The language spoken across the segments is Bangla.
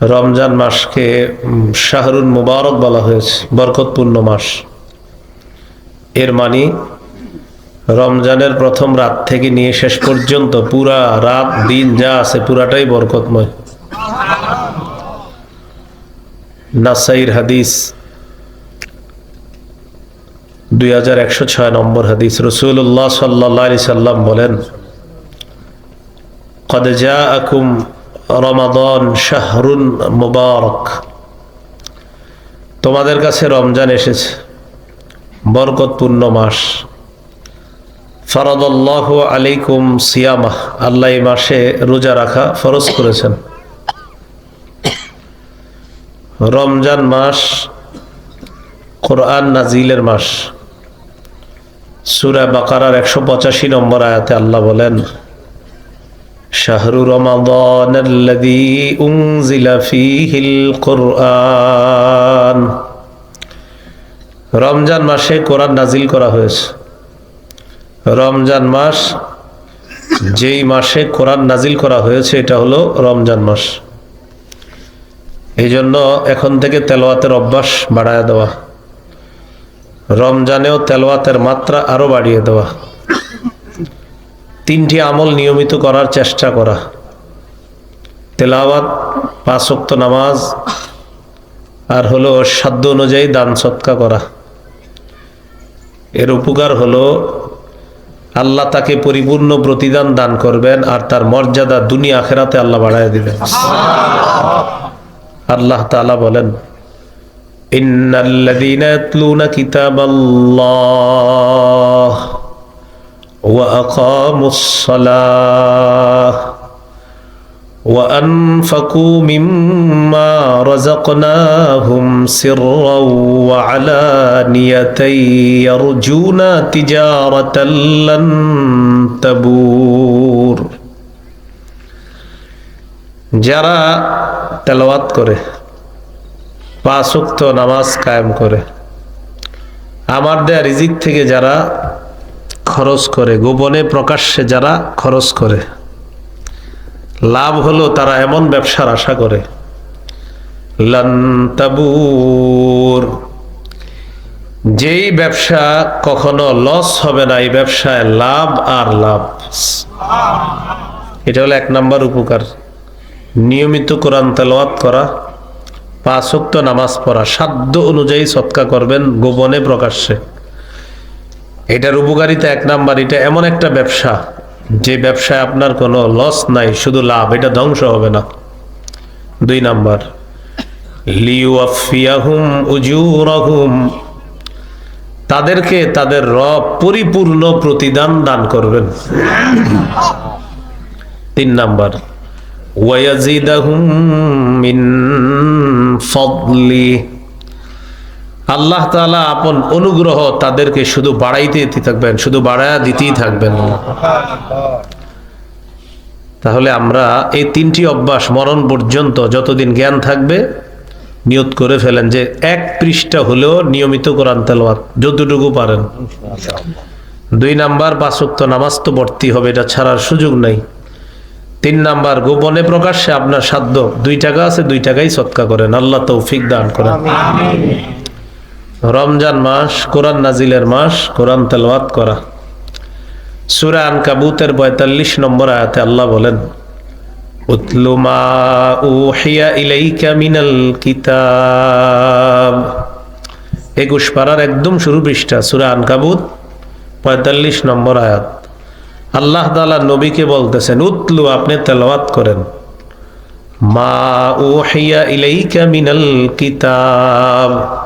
রমজান মাসকে শাহরুল মুবারক বলা হয়েছে, বরকতপূর্ণ মাস। এর মানে রমজানের প্রথম রাত থেকে নিয়ে শেষ পর্যন্ত পুরা রাত, দিন যা আছে পুরাটাই বরকতময়। নাসাইর হাদিস, দুই হাজার একশো ছয় নম্বর হাদিস রসুল্লাহ সাল্লা সাল্লাম বলেন কদজা আকুম রমাদন শাহরুন মুবারক। তোমাদের কাছে রমজান এসেছে, বরকতপূর্ণ মাস। ফরদল্লাহ আলাইকুম সিয়ামাহ আল্লাহ মাসে রোজা রাখা ফরজ করেছেন। রমজান মাস কোরআন নাজিলের মাস। সুরা বাকারার একশো পঁচাশি নম্বর আয়াতে আল্লাহ বলেন شهر رمضان الذي أنزل فيه القرآن রমজান মাসে কোরআন নাজিল করা হয়েছে রমজান মাস যেই মাসে কোরআন নাজিল করা হয়েছে এটা হলো রমজান মাস এই জন্য এখন থেকে তেলোয়াতের অভ্যাস বাড়ায় দেওয়া রমজানেও তেলোয়াতের মাত্রা আরো বাড়িয়ে দেওয়া তিনটি আমল নিয়মিত করার চেষ্টা করা। তেলাওয়াত পাঁচক্ত নামাজ, আর হলো সাধ্য অনুযায়ী দান সৎকা করা। এর উপকার হলো আল্লাহ তাকে পরিপূর্ণ প্রতিদান দান করবেন আর তার মর্যাদা দুনিয়া আখেরাতে আল্লাহ বাড়ায় দিবেন। আল্লাহ তাআলা বলেন, ইন্নাল্লাযীনা ইয়াতলুনা কিতাবাল্লাহ। وأقاموا الصلاة وأنفقوا مما رزقناهم سرا وعلانية يرجون تجارة لن تبور যারা তেলাওয়াত করে পাঁচক্ত নামাজ কায়েম করে আমার দেয়া রিজিক থেকে যারা খরচ করে, গোপনে প্রকাশ্যে যারা খরচ করে। লাভ হলো তারা এমন ব্যবসার আশা করে। লান্তাবুর যেই ব্যবসা কখনো লস হবে না, এই ব্যবসায় লাভ আর লাভ। এটা হলো এক নাম্বার উপকার। নিয়মিত কোরআন তেলাওয়াত করা, পাঁচ নামাজ পড়া, সাধ্য অনুযায়ী সৎকা করবেন গোপনে প্রকাশ্যে। এটার উপকারিতা এক নাম্বার, এটা এমন একটা ব্যবসা যে ব্যবসায় আপনার কোনো লস নাই, শুধু লাভ, এটা ধ্বংস হবে না। দুই নাম্বার তাদেরকে তাদের রব পরিপূর্ণ প্রতিদান দান করবেন। তিন নাম্বার ওয়াজিদাহুম মিন ফদলি আল্লাহ তাআলা আপন অনুগ্রহ তাদেরকে শুধু বাড়াইতে থাকবেন, শুধু বাড়ায়া দিতেই থাকবেন। তাহলে আমরা এই তিনটি অভ্যাস মরণ পর্যন্ত যতদিন জ্ঞান থাকবে, নিয়ত করে ফেলেন যে এক পৃষ্ঠা হলেও নিয়মিত কোরআন তেলাওয়াত, যতটুকু পারেন। দুই নাম্বার, পাঁচক্ত নামাজ তো ভর্তি হবে, এটা ছাড়ার সুযোগ নাই। তিন নাম্বার, গোপনে প্রকাশ্যে আপনার সাধ্য, দুই টাকা আছে, দুই টাকাই সৎকা করেন, আল্লাহ তৌফিক দান করেন। রমজান মাস, কোরআন নাজিলের মাস, কোরআন তেলাওয়াত করা। সূরা আনকাবুতের 42 নম্বর আয়াতে আল্লাহ বলেন, উতলু মা উহিয়া ইলাইকা মিনাল কিতাব। একুশ পারার একদম শুরু পৃষ্ঠা, সূরা আনকাবুত 45 নম্বর আয়াত। আল্লাহ তাআলা নবীকে বলতেছেন, উতলু, আপনি তেলাওয়াত করেন। মা ও উহিয়া ইলাইকা মিনাল কিতাব।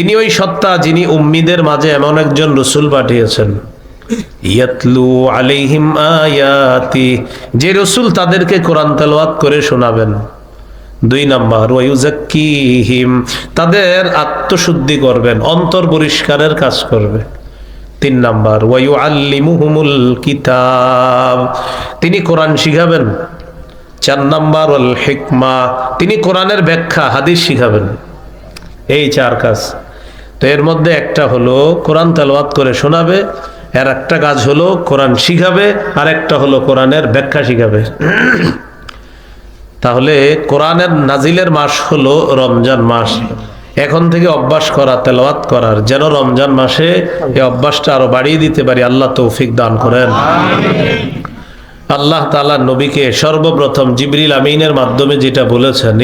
তিনি ওই সত্তা যিনি উম্মিদের মাঝে এমন একজন রসুল পাঠিয়েছেন। ইয়াতলু আয়াতি। যে রসুল তাদেরকে কোরআন তেলাওয়াত করে শোনাবেন। দুই নাম্বার তাদের আত্মশুদ্ধি করবেন, অন্তর পরিষ্কারের কাজ করবে। তিন নাম্বার ওয়ায়ু আল্লিমুহুমুল কিতাব। তিনি কোরআন শিখাবেন। চার নাম্বার, ওয়াল তিনি কোরআনের ব্যাখ্যা, হাদিস শিখাবেন। এই চার কাজ। তো এর মধ্যে একটা হলো কোরআন তেলাওয়াত করে শোনাবে, আর একটা কাজ হলো কোরআন শিখাবে, আর একটা হলো কোরআনের ব্যাখ্যা শিখাবে। তাহলে কোরআনের নাজিলের মাস হলো রমজান মাস। এখন থেকে অভ্যাস করা, তেলাওয়াত করার, যেন রমজান মাসে এই অভ্যাসটা আরও বাড়িয়ে দিতে পারি, আল্লাহ তৌফিক দান করেন। আল্লাহ তালা নবীকে সর্বপ্রথম জিবরিল আমিনের মাধ্যমে যেটা বলেছেন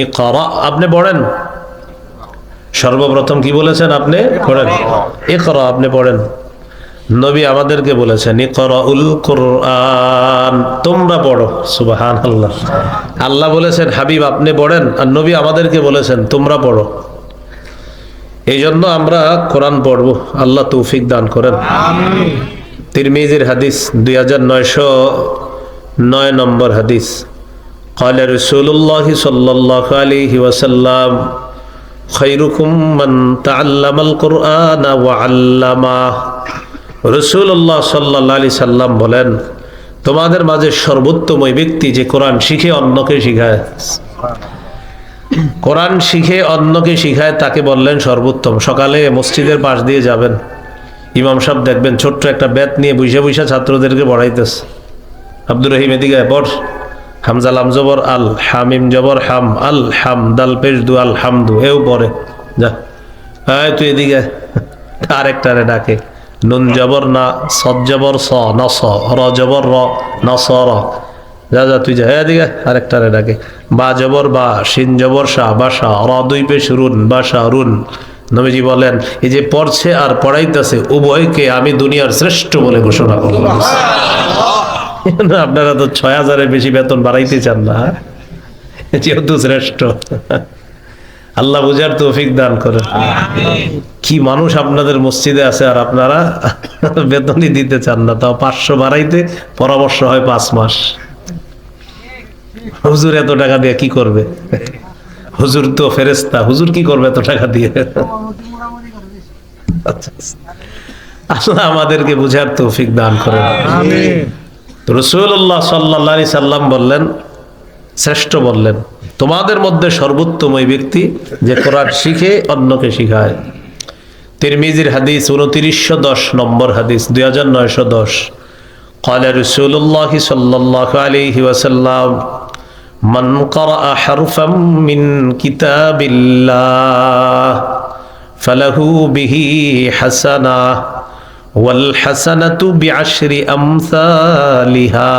আপনি পড়েন? সর্বপ্রথম কি বলেছেন আপনি পড়েন এ করো আপনি পড়েন নবী আমাদেরকে বলেছেন উল কোরআন তোমরা পড়ো সুবাহান আল্লাহ আল্লাহ বলেছেন হাবিব আপনি পড়েন আর নবী আমাদেরকে বলেছেন তোমরা পড়ো এই জন্য আমরা কোরআন পড়বো আল্লাহ তৌফিক দান করেন তিরমিজির হাদিস দুই হাজার নয়শো নয় নম্বর হাদিস قال رسول الله صلى الله عليه وسلم খৈরুকুম মান তাআল্লামাল বলেন, তোমাদের মাঝে সর্বোত্তম ওই ব্যক্তি যে কোরআন শিখে অন্যকে শিখায়। কোরআন শিখে অন্যকে শিখায়, তাকে বললেন সর্বোত্তম। সকালে মসজিদের পাশ দিয়ে যাবেন। ইমাম সাহেব দেখবেন ছোট্ট একটা ব্যাত নিয়ে বুঝে বুঝে ছাত্রদেরকে পড়াইতেছে। আব্দুর রহিম এদিকে বড় হামজা লাম জবর, আল হামিম জবর, হাম, আল হাম, দাল পেশ দু, আল হামদু, এও পড়ে যা। এই তুই এদিকে আরেকটারে ডাকে। নুন জবর না, সদ জবর, স, ন, স, র জবর, র, ন, স, র। যা যা, তুই যা। এদিকে আরেকটারে ডাকে। বা জবর, বা, শিন জবর শাহ বাসা র, দুই পেশ রুন বাসা রুন। নবীজি বলেন, এই যে পড়ছে আর পড়াইতেছে, উভয়কে আমি দুনিয়ার শ্রেষ্ঠ বলে ঘোষণা করলাম। আপনারা তো ছয় হাজারের বেশি বেতন বাড়াইতে চান না? যেহেতু শ্রেষ্ঠ। আল্লাহ বুঝার তৌফিক দান করে কি মানুষ আপনাদের মসজিদে আছে আর আপনারা বেতনই দিতে চান না তাও পাঁচশো বাড়াইতে পরামর্শ হয় পাঁচ মাস। হুজুর এত টাকা দিয়ে কি করবে? হুজুর তো ফেরেস্তা হুজুর কি করবে এত টাকা দিয়ে? আচ্ছা, আল্লাহ আমাদেরকে বুঝার তৌফিক দান করে রসুল্লাহ সাল্লা সাল্লাম বললেন শ্রেষ্ঠ বললেন তোমাদের মধ্যে সর্বোত্তম ওই ব্যক্তি যে কোরআন শিখে অন্যকে শিখায় তিরমিজির হাদিস উনত্রিশশো দশ নম্বর হাদিস দুই হাজার নয়শো দশ قال رسول الله صلى الله عليه وسلم من قرأ حرفا من كتاب الله فله به حسنه والحسنة بعشر أمثالها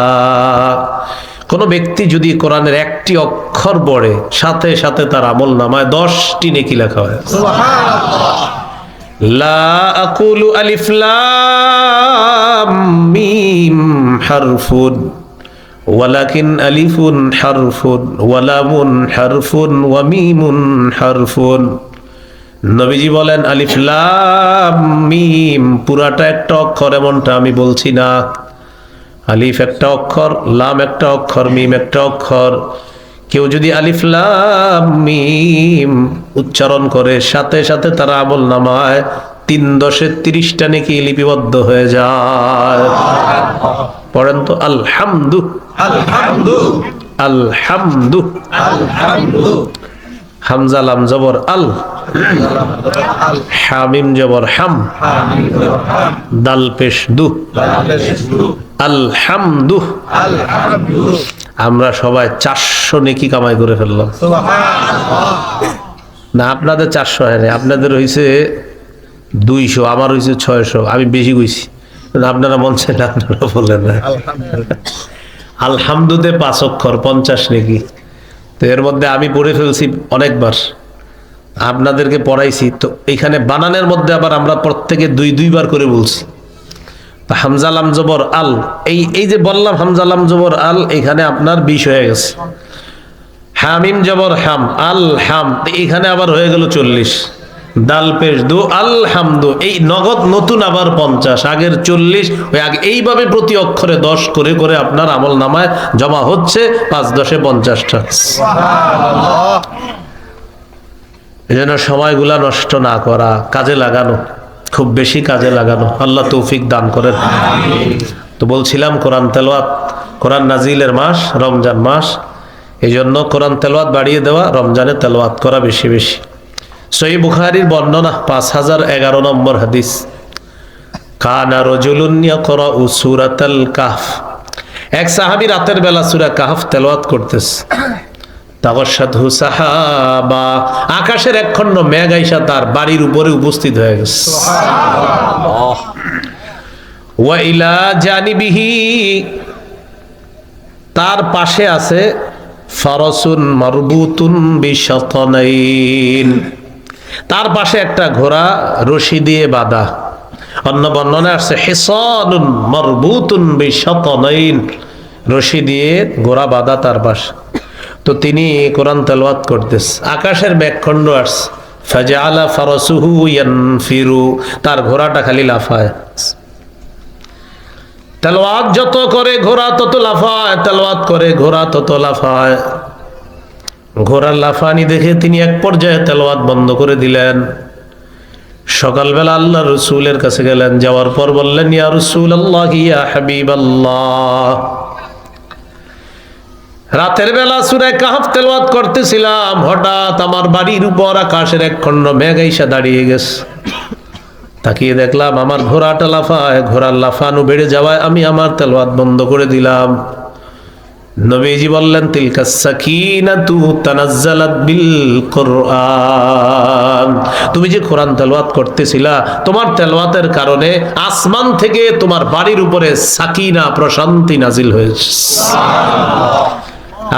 কোন ব্যক্তি যদি কোরআনের একটি অক্ষর পড়ে সাথে সাথে তার আমল নামায় দশটি নেকি লেখা হয় লা আকুলু আলিফ লাম মিম হারফুন ওয়ালাকিন আলিফুন হারফুন ওয়ালামুন হারফুন ওয়া মিমুন হারফুন নবীজি বলেন আলিফ লাম মিম পুরাটা একটা অক্ষর এমনটা আমি বলছি না। আলিফ একটা অক্ষর লাম একটা অক্ষর মিম একটা অক্ষর। কেউ যদি আলিফ লাম মিম উচ্চারণ করে সাথে সাথে তারা আমল নামায় তিন দশে তিরিশটা নাকি লিপিবদ্ধ হয়ে যায়। পড়েন তো আলহামদু। আলহামদু। আলহামদু। আলহামদু। হামজা লাম জবর আল। হামিম জবর হাম। দাল পেশ দু। আলহামদু। আমরা সবাই চারশো নেকি কামাই করে ফেললাম। না আপনাদের চারশো হয়নি আপনাদের হয়েছে দুইশো আমার হয়েছে ছয়শো আমি বেশি গইছি আপনারা মন চাইলে আপনারা বললেন না। আলহামদুতে পাঁচ অক্ষর পঞ্চাশ নেকি। তো এর মধ্যে আমি পড়ে ফেলছি অনেকবার। আপনাদেরকে পড়াইছি। তো এখানে বানানের মধ্যে আবার আমরা প্রত্যেকে দুই, দুইবার করে বলছি। হামজালাম জবর আল, এই এই যে বললাম হামজালাম জবর আল, এখানে আপনার বিষ হয়ে গেছে। হামিম জবর হাম, আল হাম, এখানে আবার হয়ে গেল চল্লিশ। দাল পেশ দু আল হামদু এই নগদ নতুন আবার পঞ্চাশ আগের চল্লিশ ওই আগে এইভাবে প্রতি অক্ষরে দশ করে করে আপনার আমল নামায় জমা হচ্ছে পাঁচ দশে পঞ্চাশটা এই জন্য সময়গুলা নষ্ট না করা কাজে লাগানো খুব বেশি কাজে লাগানো আল্লাহ তৌফিক দান করেন। তো বলছিলাম কোরআন তেলোয়াত কোরআন নাজিলের মাস রমজান মাস এই জন্য কোরআন তেলোয়াত বাড়িয়ে দেওয়া রমজানে তেলোয়াত করা বেশি বেশি। সই বুখারির বর্ণনা পাঁচ হাজার এগারো নম্বর হাদিস। কানা রজুলুনিয়া করা সুরাতাল কাহফ। এক সাহাবি রাতের বেলা সুরা কাহফ তেলাওয়াত করতেছে। তাবসাদহু সাহাবা। আকাশের এক খণ্ড মেঘ আইসা তার বাড়ির উপরে উপস্থিত হয়ে গেছে। জানিবিহি। তার পাশে আছে ফারসুন মারবুতুন বিশতনাইন। তার পাশে একটা ঘোড়া রশি দিয়ে বাঁধা। অন্য বর্ণনা আসছে হেসনুন মরবুতুন রশি দিয়ে ঘোড়া বাঁধা তার পাশে। তো তিনি কোরআন তেলাওয়াত করতেছে। আকাশের মেঘখণ্ড আসছে তার ঘোড়াটা খালি লাফায়। যত করে ঘোড়া তত লাফায়, তেলওয়াত করে ঘোড়া তত লাফায়। ঘোড়ার লাফানি দেখে তিনি এক পর্যায়ে তেলওয়াত বন্ধ করে দিলেন। সকালবেলা আল্লাহ রসুলের কাছে গেলেন, যাওয়ার পর বললেন, ইয়া রসুল আল্লাহ ইয়া হাবিব আল্লাহ রাতের বেলা সুরে কাহাফ তেলওয়াত করতেছিলাম, হঠাৎ আমার বাড়ির উপর আকাশের এক খণ্ড মেঘ আইসা দাঁড়িয়ে গেছে। তাকিয়ে দেখলাম আমার ঘোড়াটা লাফায়, ঘোড়ার লাফানো বেড়ে যাওয়ায় আমি আমার তেলওয়াত বন্ধ করে দিলাম। নবীজি বললেন তিলকা সাকিনাতু তানাজ্জালাত বিল কোরআন। তুমি যে কোরআন তেলাওয়াত করতেছিলা তোমার তেলাওয়াতের কারণে আসমান থেকে তোমার বাড়ির উপরে সাকিনা প্রশান্তি নাজিল হয়েছে।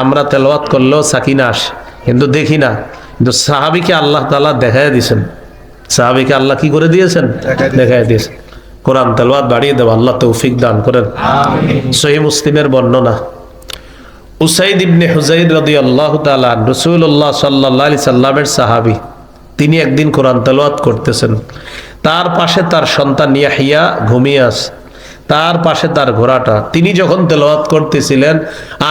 আমরা তেলাওয়াত করলেও সাকিনা আসে কিন্তু দেখি না। কিন্তু সাহাবিকে আল্লাহ তাআলা দেখায় দিয়েছেন। সাহাবিকে আল্লাহ কি করে দিয়েছেন? দেখায় দিয়েছেন। কোরআন তেলাওয়াত বাড়িয়ে দেব আল্লাহ তৌফিক দান করেন। সহি মুসলিমের বর্ণনা। উসাইদ ইবনে হুজাইর রাদিয়াল্লাহু তাআলা রাসূলুল্লাহ সাল্লাল্লাহু আলাইহি সাল্লামের সাহাবী তিনি একদিন কোরআন তেলাওয়াত করতেছেন। তার পাশে তার সন্তান ইয়াহিয়া ঘুমিয়ে আছে। তার পাশে তার ঘোড়াটা। তিনি যখন তেলাওয়াত করতেছিলেন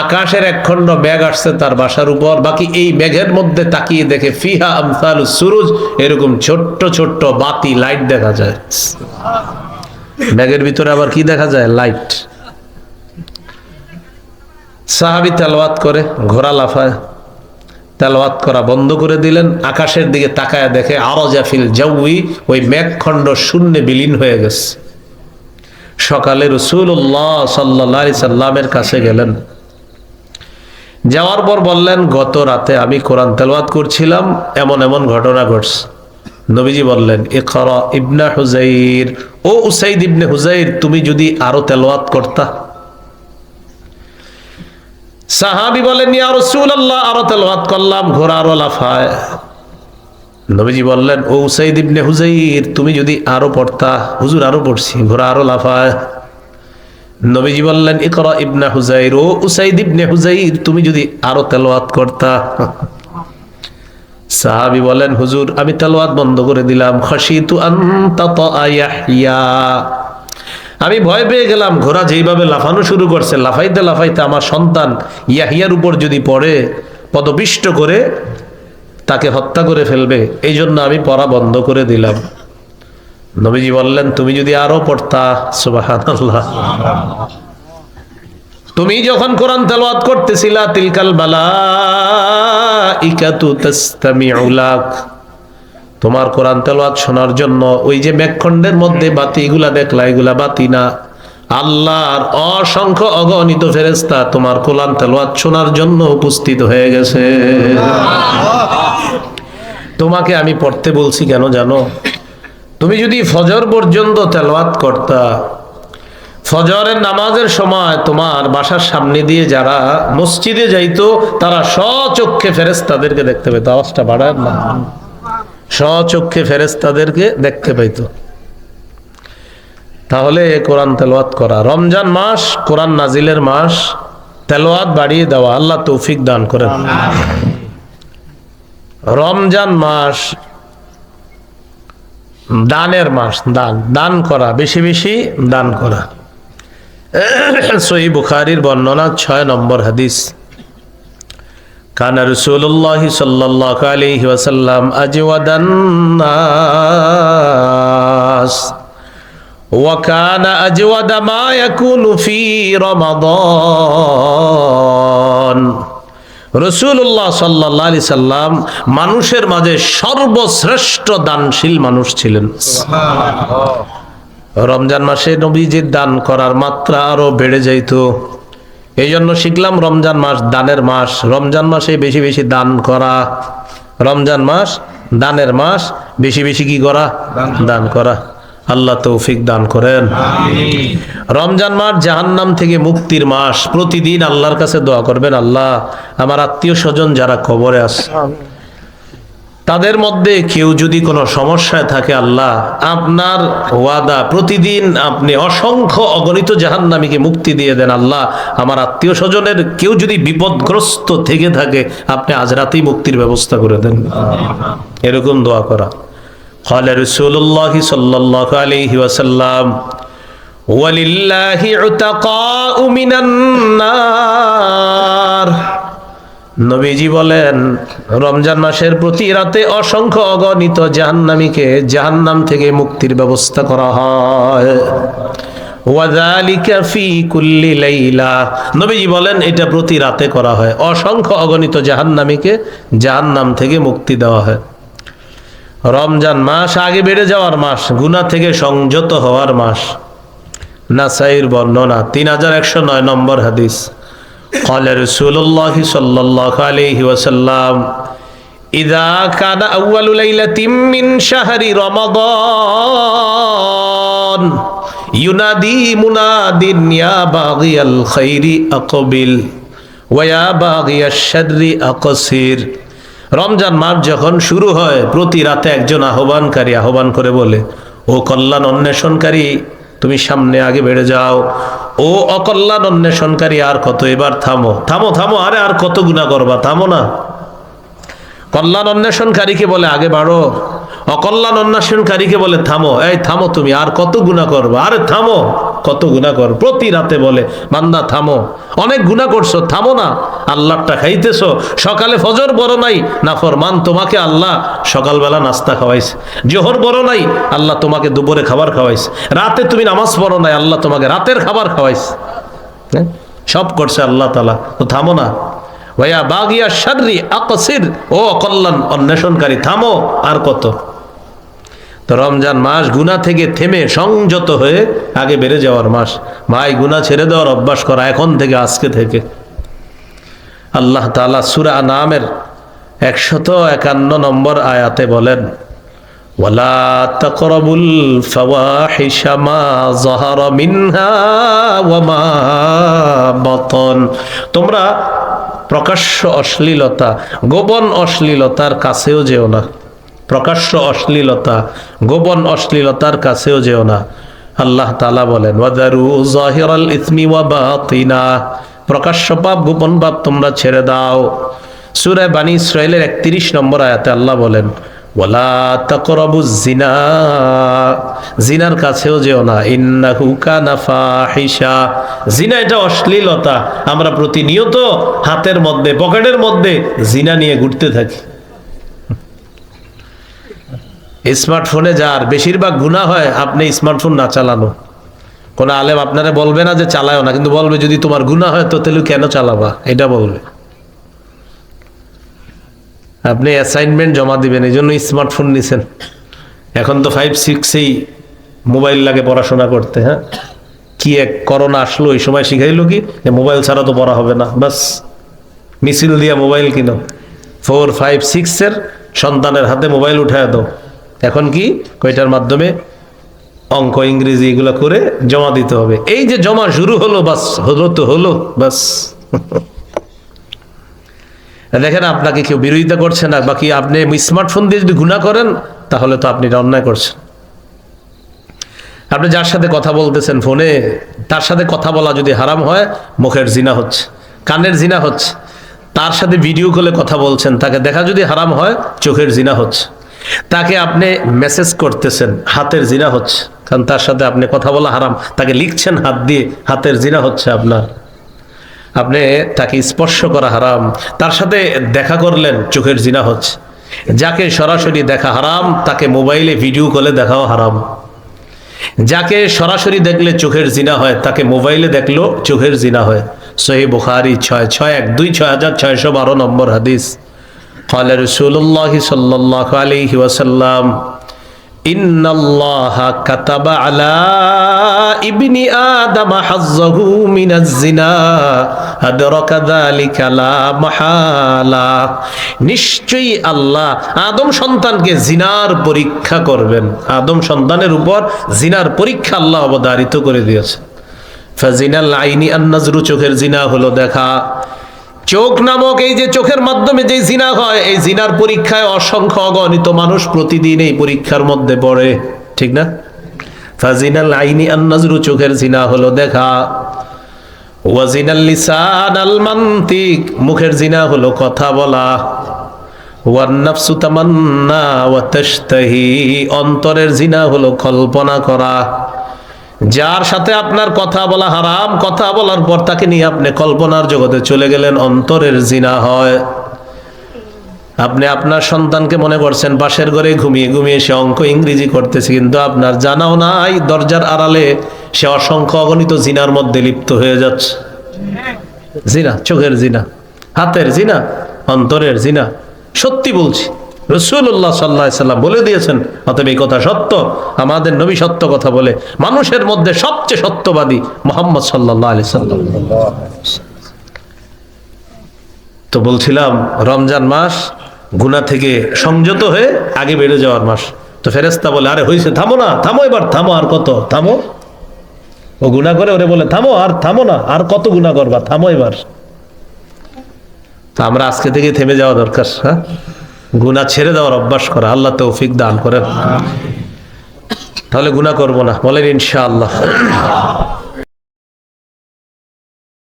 আকাশের একখণ্ড মেঘ আসছে তার বাসার উপর। বাকি এই মেঘের মধ্যে তাকিয়ে দেখে ফিহা আমসালু সুরুজ এরকম ছোট্ট ছোট্ট বাতি লাইট দেখা যায়। মেঘের ভিতরে আবার কি দেখা যায়? লাইট। সাহাবি তেলাওয়াত করে, ঘোড়া লাফায় তেলাওয়াত করা বন্ধ করে দিলেন, আকাশের দিকে তাকায় দেখে আরও জাফিল জাউই, ওই মেঘখণ্ড শূন্যে বিলীন হয়ে গেছে। সকালে রসুল্লাহ সাল্লা সাল্লামের কাছে গেলেন। যাওয়ার পর বললেন, গত রাতে আমি কোরআন তেলাওয়াত করছিলাম, এমন এমন ঘটনা ঘটছে। নবীজি বললেন, ইকরা ইবনা হুজাইর ও উসাইদ ইবনে হুজাইর তুমি যদি আরও তেলাওয়াত করতা? সাহাবি বলেন, ইয়া রাসূলুল্লাহ, আরও তেলাওয়াত করলাম ঘোড়া আরও লাফায়। নবীজি বললেন, ও উসাইদ ইবনে হুজাইর তুমি যদি আরও পড়তা, হুজুর আরও পড়ছি ঘোড়া আরও লাফায়। নবীজি বললেন, ইকরা ইবনা হুজাইর ও উসাইদ ইবনে হুজাইর তুমি যদি আরও তেলাওয়াত করতা। সাহাবি বলেন, হুজুর, আমি তেলাওয়াত বন্ধ করে দিলাম। খাশিতু আনতা ইয়াহইয়া। আমি ভয় পেয়ে গেলাম, ঘোড়া যেইভাবে লাফানো শুরু করছে, লাফাইতে লাফাইতে আমার সন্তান ইয়াহিয়ার উপর যদি পড়ে, পদপিষ্ট করে, তাকে হত্যা করে ফেলবে এই জন্য আমি পড়া বন্ধ করে দিলাম। নবীজি বললেন, তুমি যদি আরও পড়তা, সুবহানাল্লাহ। তুমি যখন কোরআন তেলাওয়াত করতেছিলা, তিলকাল মালাইকাতু তাসতামিউ লাক। তোমার কোরআন তেলাওয়াত শোনার জন্য ওই যে মেঘখণ্ডের মধ্যে বাতি, এগুলা দেখলা, এগুলা বাতি না। আল্লাহর অসংখ্য অগণিত ফেরেস্তা তোমার কোরআন তেলাওয়াত শোনার জন্য উপস্থিত হয়ে গেছে। তোমাকে আমি পড়তে বলছি কেন জানো? তুমি যদি ফজর পর্যন্ত তেলাওয়াত করতা, ফজরের নামাজের সময় তোমার বাসার সামনে দিয়ে যারা মসজিদে যাইতো, তারা স্বচক্ষে ফেরেস্তাদেরকে দেখতে পেত। আওয়াজটা বাড়ায় না। স্বচক্ষে ফেরেস্তাদেরকে দেখতে পাইতো। তাহলে কোরআন তেলোয়াত করা। রমজান মাস কোরআন নাজিলের মাস তেলোয়াত বাড়িয়ে দেওয়া। আল্লাহ তৌফিক দান করেন। রমজান মাস দানের মাস দান। দান করা বেশি বেশি দান করা। সহি বুখারির বর্ণনা ছয় নম্বর হাদিস। كان رسول الله صلى الله عليه وسلم أجود الناس وكان أجود ما يكون في رمضان রসুল্লাহ সাল্লাহ আলি সাল্লাম মানুষের মাঝে সর্বশ্রেষ্ঠ দানশীল মানুষ ছিলেন রমজান মাসে নবীজির দান করার মাত্রা আরো বেড়ে যাইত এই জন্য শিখলাম রমজান মাস দানের মাস। রমজান মাসে বেশি বেশি দান করা। রমজান মাস দানের মাস বেশি বেশি কি করা? দান করা। আল্লাহ তৌফিক দান করেন। রমজান মাস জাহান্নাম থেকে মুক্তির মাস। প্রতিদিন আল্লাহর কাছে দোয়া করবেন আল্লাহ। আমার আত্মীয় স্বজন যারা খবরে আছে তাদের মধ্যে কেউ যদি কোনো সমস্যায় থাকে আল্লাহ আপনার ওয়াদা প্রতিদিন আপনি অসংখ্য অগণিত জাহান্নামীকে মুক্তি দিয়ে দেন আল্লাহ আমার আত্মীয় স্বজনের কেউ যদি বিপদগ্রস্ত থেকে থাকে আপনি আজ রাতেই মুক্তির ব্যবস্থা করে দেন এরকম দোয়া করা قال رسول الله صلى الله عليه وسلم ولله عتقاء من النار নবীজি বলেন, রমজান মাসের প্রতি রাতে অসংখ্য অগণিত জাহান্নামীকে জাহান্নাম থেকে মুক্তির ব্যবস্থা করা হয়। নবীজি বলেন, এটা প্রতি রাতে করা হয়। অসংখ্য অগণিত জাহান্নামীকে জাহান্নাম থেকে মুক্তি দেওয়া হয়। রমজান মাস আগে বেড়ে যাওয়ার মাস, গুনাহ থেকে সংযত হওয়ার মাস। নাসাইর বর্ণনা, তিন হাজার একশো নয় নম্বর হাদিস। قال رسول الله صلى الله عليه وسلم إذا كان أول ليلة من شهر رمضان ينادي مناد يا باغي الخير أقبل ويا باغي الشر أقصر রমজান মাস যখন শুরু হয় প্রতি রাতে একজন আহ্বানকারী আহ্বান করে বলে ও কল্যাণ অন্বেষণকারী তুমি সামনে আগে বেড়ে যাও ও অকল্যাণ অন্বেষণকারী, আর কত? এবার থামো। থামো থামো, আরে আর কত গুণা করবা? থামো না। কল্যাণ অন্বেষণকারীকে বলে, আগে বাড়ো। অকল্যাণ অন্বেষণকারীকে বলে, থামো। এই, থামো তুমি, আর কত গুণা করবা? আরে, থামো। কত গুণা কর। প্রতি রাতে বলে, বান্দা, থামো। অনেক গুণা করছ, থামো না। আল্লাহটা খাইতেছো। সকালে ফজর বড় নাই। না, ফরমান, তোমাকে আল্লাহ সকালবেলা নাস্তা খাওয়াইছে। জোহর বড় নাই। আল্লাহ তোমাকে দুপুরে খাবার খাওয়াইছে। রাতে তুমি নামাজ পড়ো নাই। আল্লাহ তোমাকে রাতের খাবার খাওয়াইছে। হ্যাঁ? সব করছে আল্লাহ তালা তো থামো না। ভাইয়া বাগিয়া সাদরি আকসির। ও কল্যাণ অন্বেষণকারী, থামো। আর কত? তো রমজান মাস গুনা থেকে থেমে সংযত হয়ে আগে বেড়ে যাওয়ার মাস। ভাই গুনা ছেড়ে দেওয়ার অভ্যাস করা এখন থেকে, আজকে থেকে। আল্লাহ তালা সুরা নামের একশত একান্ন নম্বর আয়াতে বলেন তোমরা প্রকাশ্য অশ্লীলতা, গোপন অশ্লীলতার কাছেও যেও না। প্রকাশ্য অশ্লীলতা, গোপন অশ্লীলতার কাছেও যেও না। আল্লাহ তালা বলেন প্রকাশ্য পাপ, গোপন পাপ তোমরা ছেড়ে দাও। সূরা বানী ইসরাইলের 31 নম্বর আয়াতে আল্লাহ বলেন জিনা জিনার কাছেও যেও না। জিনা এটা অশ্লীলতা। আমরা প্রতিনিয়ত হাতের মধ্যে, পকেটের মধ্যে জিনা নিয়ে ঘুরতে থাকি। স্মার্টফোনে যার বেশিরভাগ গুণা হয়, আপনি স্মার্টফোন না চালানো। কোনো আলেম আপনারা বলবে না যে চালায়ও না, কিন্তু বলবে যদি তোমার গুণা হয় তো তাহলে কেন চালাবা? এটা বলবে। আপনি অ্যাসাইনমেন্ট জমা দিবেন এই জন্য স্মার্টফোন নিছেন। এখন তো ফাইভ সিক্সেই মোবাইল লাগে পড়াশোনা করতে হ্যাঁ? কি এক করোনা আসলো ওই সময় শিখাইলো কি? যে মোবাইল ছাড়া তো পড়া হবে না বাস মিছিল দিয়া মোবাইল কিনো। ফোর ফাইভ সিক্সের সন্তানের হাতে মোবাইল উঠায় দাও। এখন কি? কয়টার মাধ্যমে? অঙ্ক, ইংরেজি এগুলো করে জমা দিতে হবে। এই যে জমা শুরু হলো, বাস, হলো তো হলো, বাস। দেখেন, আপনাকে কেউ বিরোধিতা করছে না, বাকি আপনি স্মার্টফোন দিয়ে যদি গুণা করেন, তাহলে তো আপনি অন্যায় করছেন। আপনি যার সাথে কথা বলতেছেন ফোনে, তার সাথে কথা বলা যদি হারাম হয়, মুখের জিনা হচ্ছে, কানের জিনা হচ্ছে। তার সাথে ভিডিও কলে কথা বলছেন, তাকে দেখা যদি হারাম হয়, চোখের জিনা হচ্ছে। তাকে আপনি মেসেজ করতেছেন, হাতের জিনা হচ্ছে। কারণ তার সাথে আপনি কথা বলা হারাম। তাকে লিখছেন হাত দিয়ে, হাতের জিনা হচ্ছে আপনার। আপনি তাকে স্পর্শ করা হারাম। তার সাথে দেখা করলেন, চোখের জিনা হচ্ছে। যাকে সরাসরি দেখা হারাম, তাকে মোবাইলে ভিডিও কলে দেখাও হারাম। যাকে সরাসরি দেখলে চোখের জিনা হয়, তাকে মোবাইলে দেখলেও চোখের জিনা হয়। সহি বুখারি ছয় ছয় এক দুই, ছয় হাজার ছয়শো বারো নম্বর হাদিস। قال رسول الله صلى الله عليه وسلم إن الله كتب على ابن آدم حظه من الزنا أدرك ذلك لا محالة নিশ্চয়ই আল্লাহ আদম সন্তানকে জিনার পরীক্ষা করবেন আদম সন্তানের উপর জিনার পরীক্ষা আল্লাহ অবধারিত করে দিয়েছে ফাজিনাল আইনি আন্নাজরু চোখের জিনা হলো দেখা চোখ নামক এই যে চোখের মাধ্যমে যে জিনা হয়, এই জিনার পরীক্ষায় অসংখ্য অগণিত মানুষ প্রতিদিন এই পরীক্ষার মধ্যে পড়ে। ঠিক না? চোখের জিনা হলো দেখা। মুখের জিনা হলো কথা বলা। অন্তরের জিনা হলো কল্পনা করা। যার সাথে আপনার কথা বলা হারাম, কথা বলার পর তাকে নিয়ে আপনি কল্পনার জগতে চলে গেলেন, অন্তরের জিনা হয়। আপনি আপনার সন্তানকে মনে করছেন, পাশের ঘরে ঘুমিয়ে ঘুমিয়ে সে অঙ্ক ইংরেজি করতেছে, কিন্তু আপনার জানাও নাই, দরজার আড়ালে সে অসংখ্য অগণিত জিনার মধ্যে লিপ্ত হয়ে যাচ্ছে। জিনা, চোখের জিনা, হাতের জিনা, অন্তরের জিনা। সত্যি বলছি রসুল্লাহ সাল্লাহ সাল্লাম বলে দিয়েছেন, অতএব এই কথা সত্য। আমাদের নবী সত্য কথা বলে, মানুষের মধ্যে সবচেয়ে সত্যবাদী মোহাম্মদ সাল্লাহ আলি সাল্লাম। তো বলছিলাম, রমজান মাস গুনা থেকে সংযত হয়ে আগে বেড়ে যাওয়ার মাস। তো ফেরেস্তা বলে, আরে হয়েছে থামো না, থামো এবার, থামো আর কত, থামো। ও গুণা করে, ওরে বলে, থামো আর থামো না, আর কত গুণা করবা, থামো এবার। তো আমরা আজকে থেকে থেমে যাওয়া দরকার হ্যাঁ? গুণা ছেড়ে দেওয়ার অভ্যাস করে, আল্লাহ তৌফিক দান করেন। তাহলে গুণা করব না, বলেন ইনশাআল্লাহ।